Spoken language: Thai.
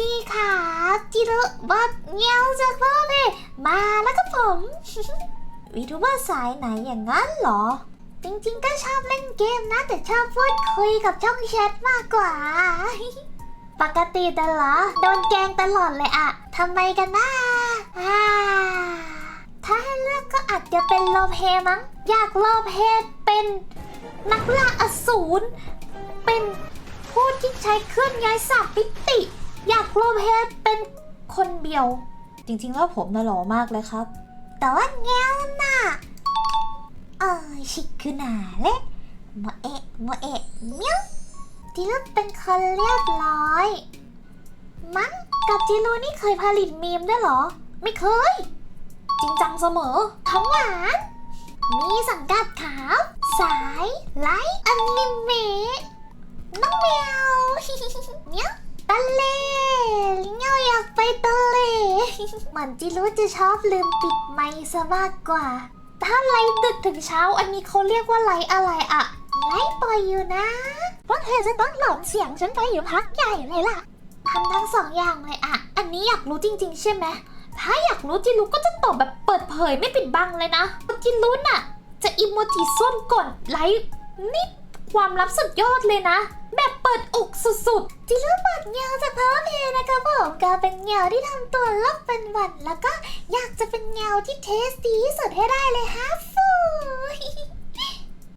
ดีค่ะจิรุบัดเงียวจากพ่อเพมาแล้วก็ผมวิทูเบอร์สายไหนอย่างนั้นเหรอ จริงๆก็ชอบเล่นเกมนะ แต่ชอบพูดคุยกับช่องแชทมากกว่า ปกติแต่เหรอ โดนแกงตลอดเลยอะทำไมกันนะอ่าถ้าให้เลือกก็อาจจะเป็นโลเพมั้ง อยากโลเพเป็นนักล่าอสูร เป็นผู้ที่ใช้เครื่องย้ายสามมิติ อยากโลเพเป็นคนเดียว จริงๆแล้วผมน่ะหล่อมากเลยครับ แต่ว่าแง้วน่ะเออชิคุนาเละโมเอะโมเอะเมียวจิรุเป็นคนเรียบร้อย มั้งกับจิรุนี่เคยผลิตมีมด้วยหรอ ไม่เคย จริงจังเสมอท้องหวานมีสังกัดขาว สาย ไลท์อนิเมะน้องแมว เนี้ยตะเลลิงเงาอยากไป ตะเลเหมือนจิรุจะชอบลืมปิดไมค์ซะมากกว่า ถ้าไลฟ์ดึกถึงเช้าอันนี้เขาเรียกว่าไลฟ์อะไรอะไลฟ์ปล่อยอยู่นะเพราะเธอจะต้องหลอนเสียงฉันไปอยู่พักใหญ่เลยล่ะทำทั้งสองอย่างเลยอะอันนี้อยากรู้จริง ๆ ใช่ไหมถ้าอยากรู้จิรุก็จะตอบแบบเปิดเผยไม่ปิดบังเลยนะจิรุน่ะ จะอิโมจิส้มก่อนไลฟ์นี่ความลับสุดยอดเลยนะ แบบเปิดอกสุดๆจิรุเปิดเงาจากพาวเพนะคะผมก็เป็นเงาที่ทำตัวลบเป็นหวันแล้วก็อยากจะเป็นเงาที่เทสดีที่สุดให้ได้เลยฮะฟู